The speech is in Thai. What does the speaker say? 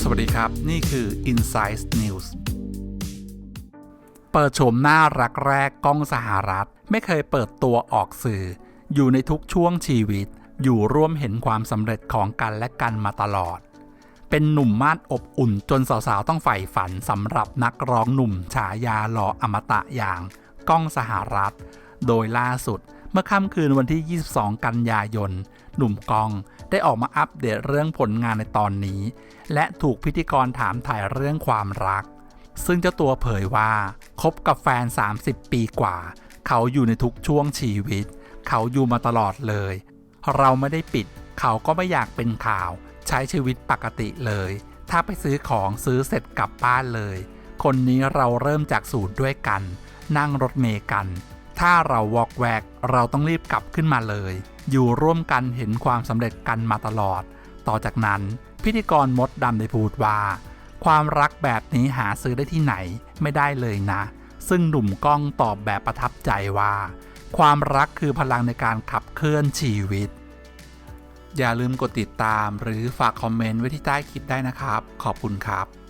สวัสดีครับ นี่คือ Insight News เปิดโฉมหน้ารักแรกก้องสหรัฐ ไม่เคยเปิดตัวออกสื่อ อยู่ในทุกช่วงชีวิต อยู่ร่วมเห็นความสำเร็จของกันและกันมาตลอด เป็นหนุ่มมาดอบอุ่นจนสาวๆ ต้องใฝ่ฝันสำหรับนักร้องหนุ่มฉายาหล่ออมตะอย่างก้องสหรัฐ โดยล่าสุด เมื่อค่ำคืนวันที่ 22 กันยายน หนุ่มกองได้ออกมาอัปเดตเรื่องผลงานในตอนนี้ และถูกพิธีกรถามถ่ายเรื่องความรัก ซึ่งเจ้าตัวเผยว่าคบกับแฟน 30 ปีกว่า เขาอยู่ในทุกช่วงชีวิต เขาอยู่มาตลอดเลย เราไม่ได้ปิด เขาก็ไม่อยากเป็นข่าว ใช้ชีวิตปกติเลย ถ้าไปซื้อของซื้อเสร็จกลับบ้านเลย คนนี้เราเริ่มจากศูนย์ด้วยกัน นั่งรถเมล์กัน ถ้าเราวอกแวก เราต้องรีบกลับขึ้นมาเลย อยู่ร่วมกันเห็นความสำเร็จกันมาตลอด ต่อจากนั้น พิธีกรมดดำได้พูดว่า ความรักแบบนี้หาซื้อได้ที่ไหนไม่ได้เลยนะ ซึ่งหนุ่มกล้องตอบแบบประทับใจว่า ความรักคือพลังในการขับเคลื่อนชีวิต อย่าลืมกดติดตามหรือฝากคอมเมนต์ไว้ที่ใต้คลิปได้นะครับ ขอบคุณครับ